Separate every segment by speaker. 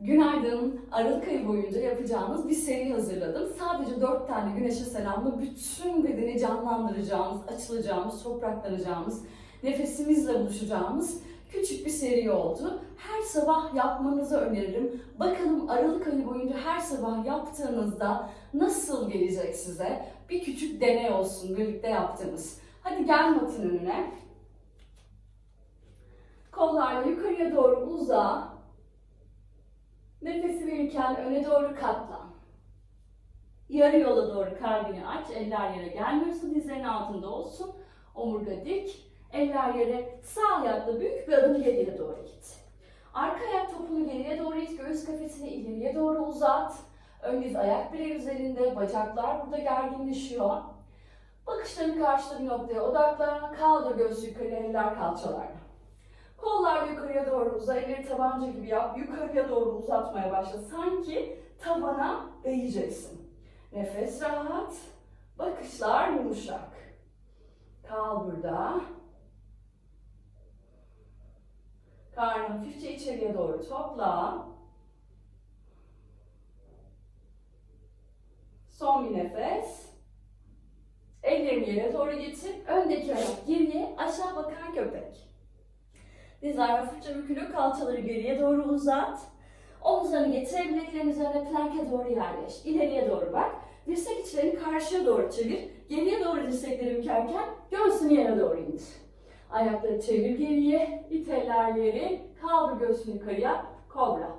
Speaker 1: Günaydın. Aralık ayı boyunca yapacağımız bir seri hazırladım. Sadece 4 tane güneşe selamlı bütün bedeni canlandıracağımız, açılacağımız, topraklanacağımız, nefesimizle buluşacağımız küçük bir seri oldu. Her sabah yapmanızı öneririm. Bakalım Aralık ayı boyunca her sabah yaptığınızda nasıl gelecek size? Bir küçük deney olsun birlikte yaptığımız. Hadi gel matın önüne. Kollarla yukarıya doğru uza. Nefesi verirken öne doğru katlan. Yarı yola doğru kalbini aç. Eller yere gelmiyorsa dizlerin altında olsun. Omurga dik. Eller yere sağ ayakla büyük bir adım geriye doğru git. Arka ayak topunu geriye doğru it. Göğüs kafesini ileriye doğru uzat. Ön diz ayak bileği üzerinde. Bacaklar burada gerginleşiyor. Bakışlarını karşıda bir noktaya odakla. Kaldır göğsü yukarı, eller kalçalarda. Kollar yukarıya doğru uza, elleri tabanca gibi yap. Yukarıya doğru uzatmaya başla. Sanki tabana değeceksin. Nefes rahat, bakışlar yumuşak. Kal burada. Karnı hafifçe içeriye doğru topla. Son bir nefes. Ellerini yere doğru getir. Öndeki ayak geriye, aşağı bakan köpek. Dizler hafifçe bükülü, kalçaları geriye doğru uzat. Omuzlarını getir, bileklerin üzerine planke doğru yerleş. İleriye doğru bak. Dirsek içlerini karşıya doğru çevir. Geriye doğru dirsekleri bükerken göğsünü yere doğru indir. Ayakları çevir geriye, it ellerleri, kaldır göğsünü yukarıya, kobra.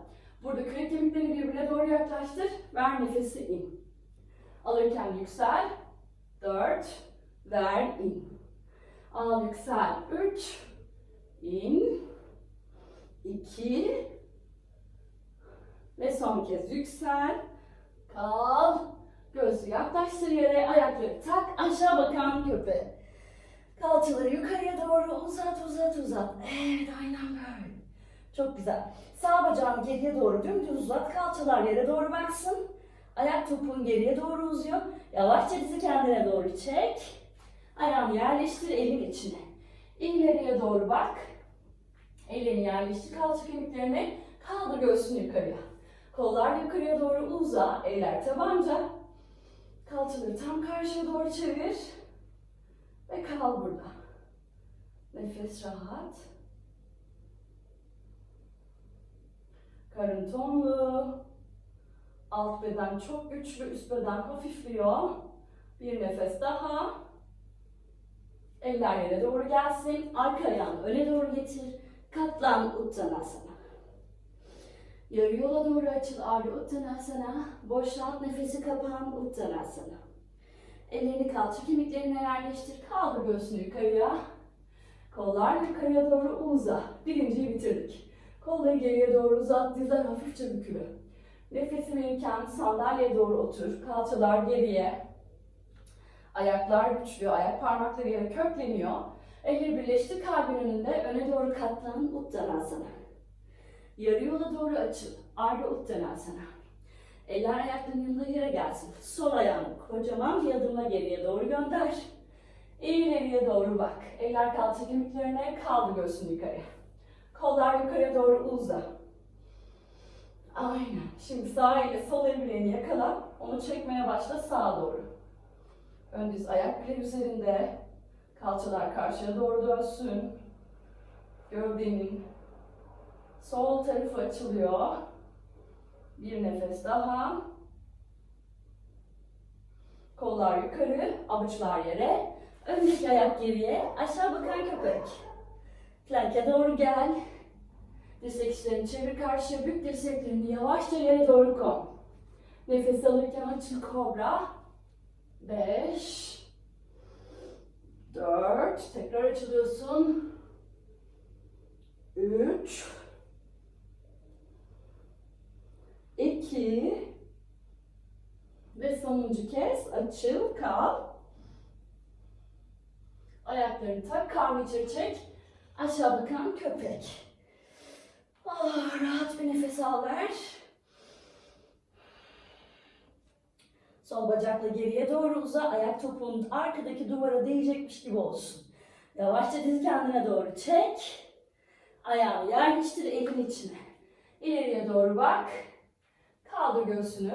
Speaker 1: Burada kürek kemiklerini birbirine doğru yaklaştır, ver nefesi in. Alırken yüksel, 4, ver in. Al yüksel, 3, in, 2 ve son kez yüksel, kal, gözü yaklaştır yere, ayakları tak, aşağı bakan köpeğe. Kalçaları yukarıya doğru uzat, uzat, uzat. Evet, aynen böyle. Çok güzel. Sağ bacağını geriye doğru dümdüz uzat, kalçalar yere doğru baksın. Ayak topun geriye doğru uzuyor. Yavaşça dizi kendine doğru çek. Ayağını yerleştir elin içine. İleriye doğru bak. Ellerini yerleştir kalça kemiklerine. Kaldır göğsünü yukarıya. Kollar yukarıya doğru uza. Eller tabanca. Kalçaları tam karşıya doğru çevir. Ve kal burada. Nefes rahat. Karın tonlu. Alt beden çok güçlü, üst beden hafifliyor. Bir nefes daha. Eller yere doğru gelsin. Arka ayağını öne doğru getir. Katlan Uttanasana. Yarı yola doğru açıl Ardha Uttanasana. Boşalt nefesi kapan Uttanasana. Ellerini kalça kemiklerine yerleştir. Kaldır göğsünü yukarıya. Kollar yukarıya doğru uza. Birinciyi bitirdik. Kolları geriye doğru uzat. Dizler hafifçe bükülü. Nefesi verirken sandalyeye doğru otur. Kalçalar geriye. Ayaklar güçlü. Ayak parmakları yere kökleniyor. Elleri birleştir kalbin önünde. Öne doğru katlan Uttanasana. Yarı yola doğru açıl. Ardha Uttanasana. Eller ayakların yanında yere gelsin. Sol ayağını kocaman bir adımla geriye doğru gönder. İleriye doğru bak. Eller kalça kemiklerine kaldır göğsünü yukarıya. Kollar yukarıya doğru uza. Aynen. Şimdi sağ elle sol el bileğini yakala. Onu çekmeye başla sağa doğru. Ön diz ayak bileği üzerinde. Kalçalar karşıya doğru dönsün. Gövdenin sol tarafı açılıyor. Bir nefes daha. Kollar yukarı, avuçlar yere. Öndeki ayak geriye, aşağı bakan köpek. Planke doğru gel. Dirsek çevir karşıya, bük dirseklerini yavaşça yere doğru koy. Nefes alırken açıl kobra. Beş. Dört. Tekrar açılıyorsun. Üç. 2 ve sonuncu kez açıl, kal. Ayaklarını tak, karnı içeri çek. Aşağı bakan köpek. Ah, rahat bir nefes al ver. Sol bacakla geriye doğru uza. Ayak topuğun arkadaki duvara değecekmiş gibi olsun. Yavaşça diz kendine doğru çek. Ayağını yerleştir elin içine. İleriye doğru bak. Kaldır göğsünü.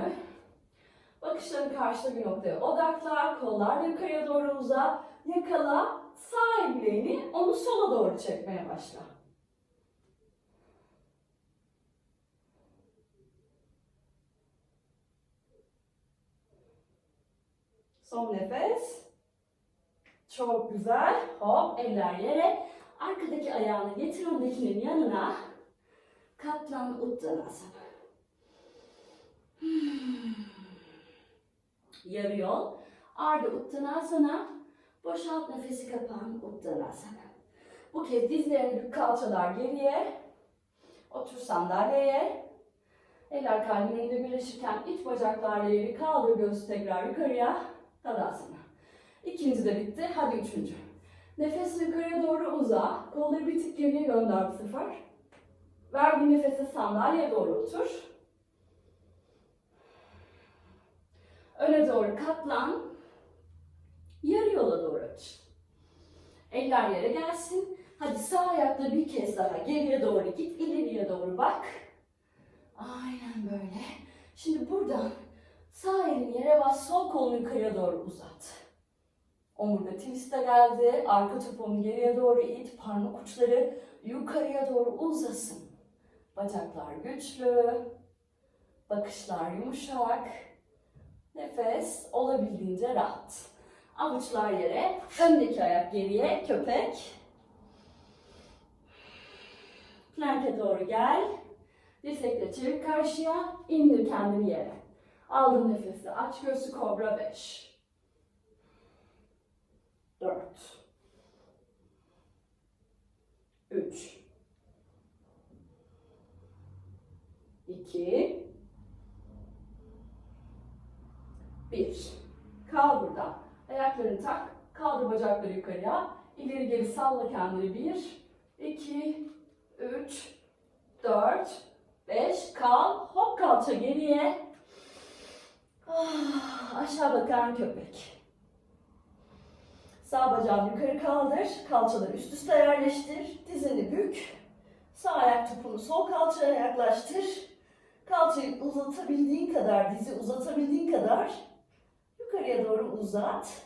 Speaker 1: Bakışların karşıda bir noktaya odakla. Kollar yukarıya doğru uza. Yakala. Sağ bileğini onu sola doğru çekmeye başla. Son nefes. Çok güzel. Hop eller yere. Arkadaki ayağını getir öndekinin yanına. Katlan Uttanasana. Hmm. Yarı yol. Arda Uttanasana. Boşalt nefesi kapan Uttanasana. Bu kez dizlerini bük kalçalar geriye. Otur sandalyeye. Kalbin önünde birleşirken iç bacaklar yeri kaldır göğsü tekrar yukarıya. Tadasana. İkinci de bitti. Hadi üçüncü. Nefes yukarıya doğru uza. Kolları bir tık geriye gönder bu sefer. Ver bir nefesi sandalyeye doğru otur. Öne doğru katlan. Yarı yola doğru aç. Eller yere gelsin. Hadi sağ ayakla bir kez daha geriye doğru git. ileriye doğru bak. Aynen böyle. Şimdi buradan sağ elini yere bas. Sol kolunu yukarıya doğru uzat. Omurga twist'e geldi. Arka topunu geriye doğru it. Parmak uçları yukarıya doğru uzasın. Bacaklar güçlü. Bakışlar yumuşak. Nefes olabildiğince rahat. Avuçlar yere. Öndeki ayak geriye. Köpek. Plank'e doğru gel. Dirsekle çevir karşıya. İndir kendini yere. Aldın nefesi. Aç göğsü kobra 5. 4 3 2 1 Kal burada. Ayaklarını tak. Kaldır bacakları yukarıya. İleri geri salla kendini. 1 2 3 4 5 Kal. Hop kalça geriye. Ah, aşağı bakan köpek. Sağ bacağını yukarı kaldır. Kalçaları üst üste yerleştir. Dizini bük. Sağ ayak topunu sol kalçaya yaklaştır. Kalçayı uzatabildiğin kadar, dizi uzatabildiğin kadar yukarıya doğru uzat.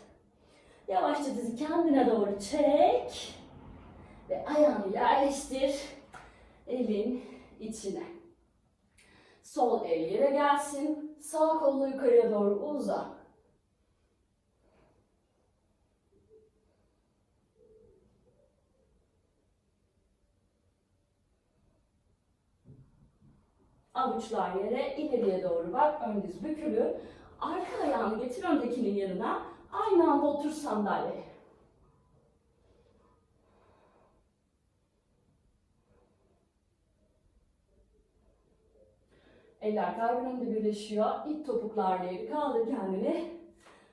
Speaker 1: Yavaşça dizi kendine doğru çek. Ve ayağını yerleştir. Elin içine. Sol el yere gelsin. Sağ kolunu yukarıya doğru uzat. Avuçlar yere, ileriye doğru bak. Ön diz bükülü. Arka ayağını getir öndekinin yanına. Aynı anda otur sandalyeye. Eller kalbin önünde birleşiyor. İt topuklarla yeri kaldır kendini.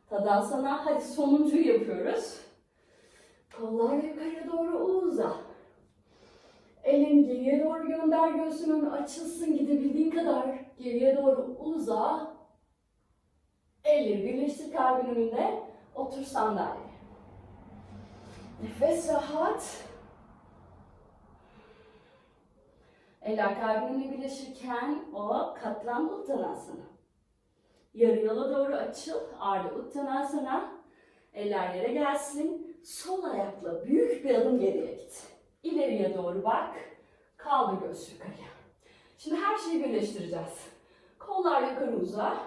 Speaker 1: Tadasana. Hadi sonuncuyu yapıyoruz. Kollar yukarıya doğru uza. Elini geriye doğru gönder, göğsün önü açılsın gidebildiğin kadar. Geriye doğru uza. Elleri birleştir kalbin önünde. Otur sandalye. Nefes rahat. Eller kalbin önüne birleşirken o katlan uttanasana. Yarı yola doğru açıl. Arda uttanasana. Eller yere gelsin. Sol ayakla büyük bir adım geriye git. İleriye doğru bak. Kaldır göğsü yukarıya. Şimdi her şeyi birleştireceğiz. Kollar yukarı uza.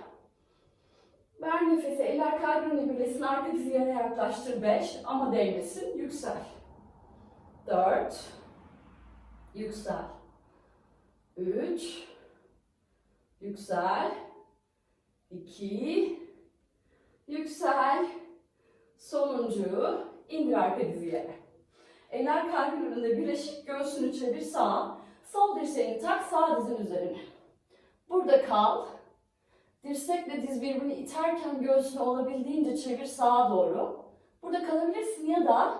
Speaker 1: Ver nefesi. Eller kalbinle birleşsin. Arka dizi yere yaklaştır. 5 ama değmesin. Yüksel. 4 Yüksel. 3 Yüksel. 2 Yüksel. Sonuncu. indir arka dizi yere. Eller kalbin önünde birleşik göğsünü çevir sağa. Sol dirseğini tak sağ dizin üzerine. Burada kal. Dirsekle diz birbirini iterken göğsünü olabildiğince çevir sağa doğru. Burada kalabilirsin ya da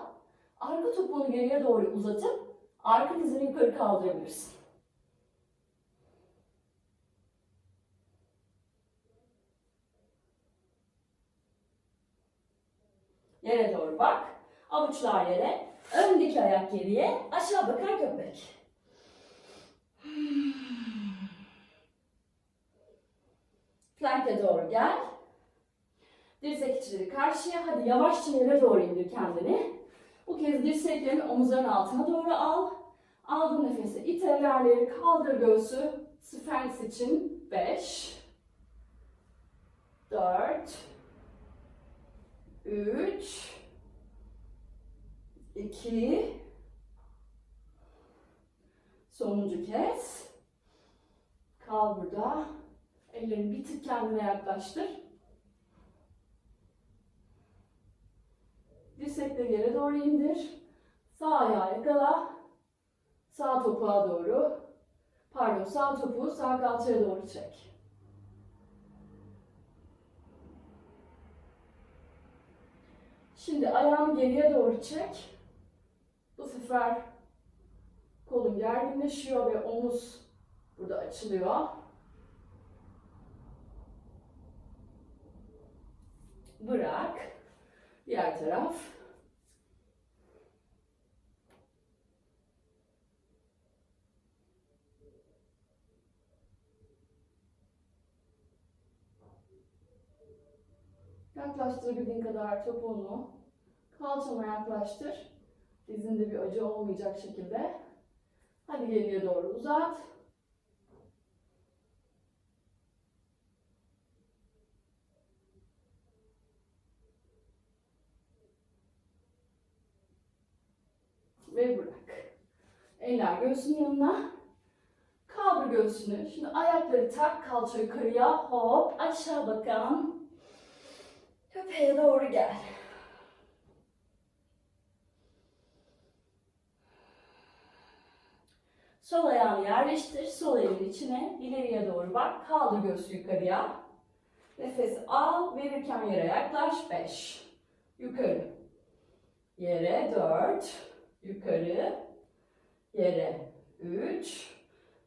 Speaker 1: arka topuğunu geriye doğru uzatıp arka dizini yukarı kaldırabilirsin. bak. Avuçlar yere. Öndeki ayak geriye. Aşağı bakar göbek. Plank'e doğru gel. Dirsek içleri karşıya. Hadi yavaşça yere doğru indir kendini. Bu kez dirseklerini omuzların altına doğru al. Aldığın nefesi it ellerleri kaldır göğsü. Sphinx için 5 4 3 2 Sonuncu kez. Kal burada. Ellerini bir tık kendine yaklaştır. Dirsekleri yere doğru indir. Sağ ayağı yakala. Sağ topuğa doğru. Pardon sağ topuğu sağ kalçaya doğru çek. Şimdi ayağını geriye doğru çek. Bu sefer kolun gerginleşiyor ve omuz burada açılıyor. Bırak. Diğer taraf. Yaklaştırabildiğin kadar topuğunu kalçana yaklaştır. Dizinde bir acı olmayacak şekilde. Hadi geriye doğru uzat. Ve bırak. Eller göğsünün yanına. Kaldır göğsünü. Şimdi ayakları tak kalça yukarıya. Hop aşağı bakalım. Köpeğe doğru gel. Sol ayağını yerleştir. Sol elin içine ileriye doğru bak. Kaldır göğsü yukarıya. Nefes al. Verirken yere yaklaş. 5. Yukarı. Yere 4. Yukarı. Yere 3.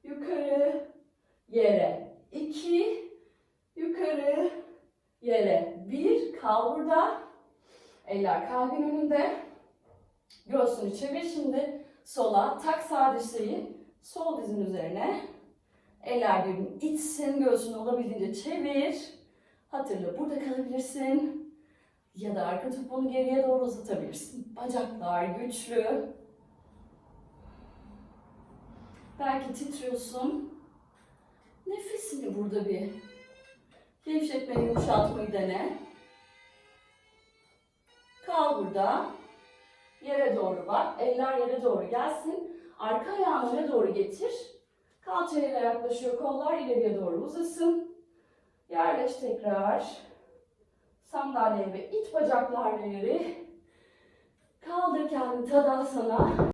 Speaker 1: Yukarı. Yere 2. Yukarı. Yere 1. Kal burada. Eller kalbin önünde. Göğsünü çevir şimdi. Sola. Tak sağ dirseği. Sol dizin üzerine. Eller birbirini itsin. Göğsünü olabildiğince çevir. Hatırla burada kalabilirsin. Ya da arka topuğunu geriye doğru uzatabilirsin. Bacaklar güçlü. Belki titriyorsun. Nefesini burada bir gevşetmeyi, yumuşatmayı dene. Kal burada. Yere doğru bak. Eller yere doğru gelsin. Arka ayağını öne doğru getir. Kalçayla yaklaşıyor. Kollar ileriye doğru uzasın. Yerleş tekrar. Sandalyeye ve it bacaklarla yeri. Kaldır kendini tadasana.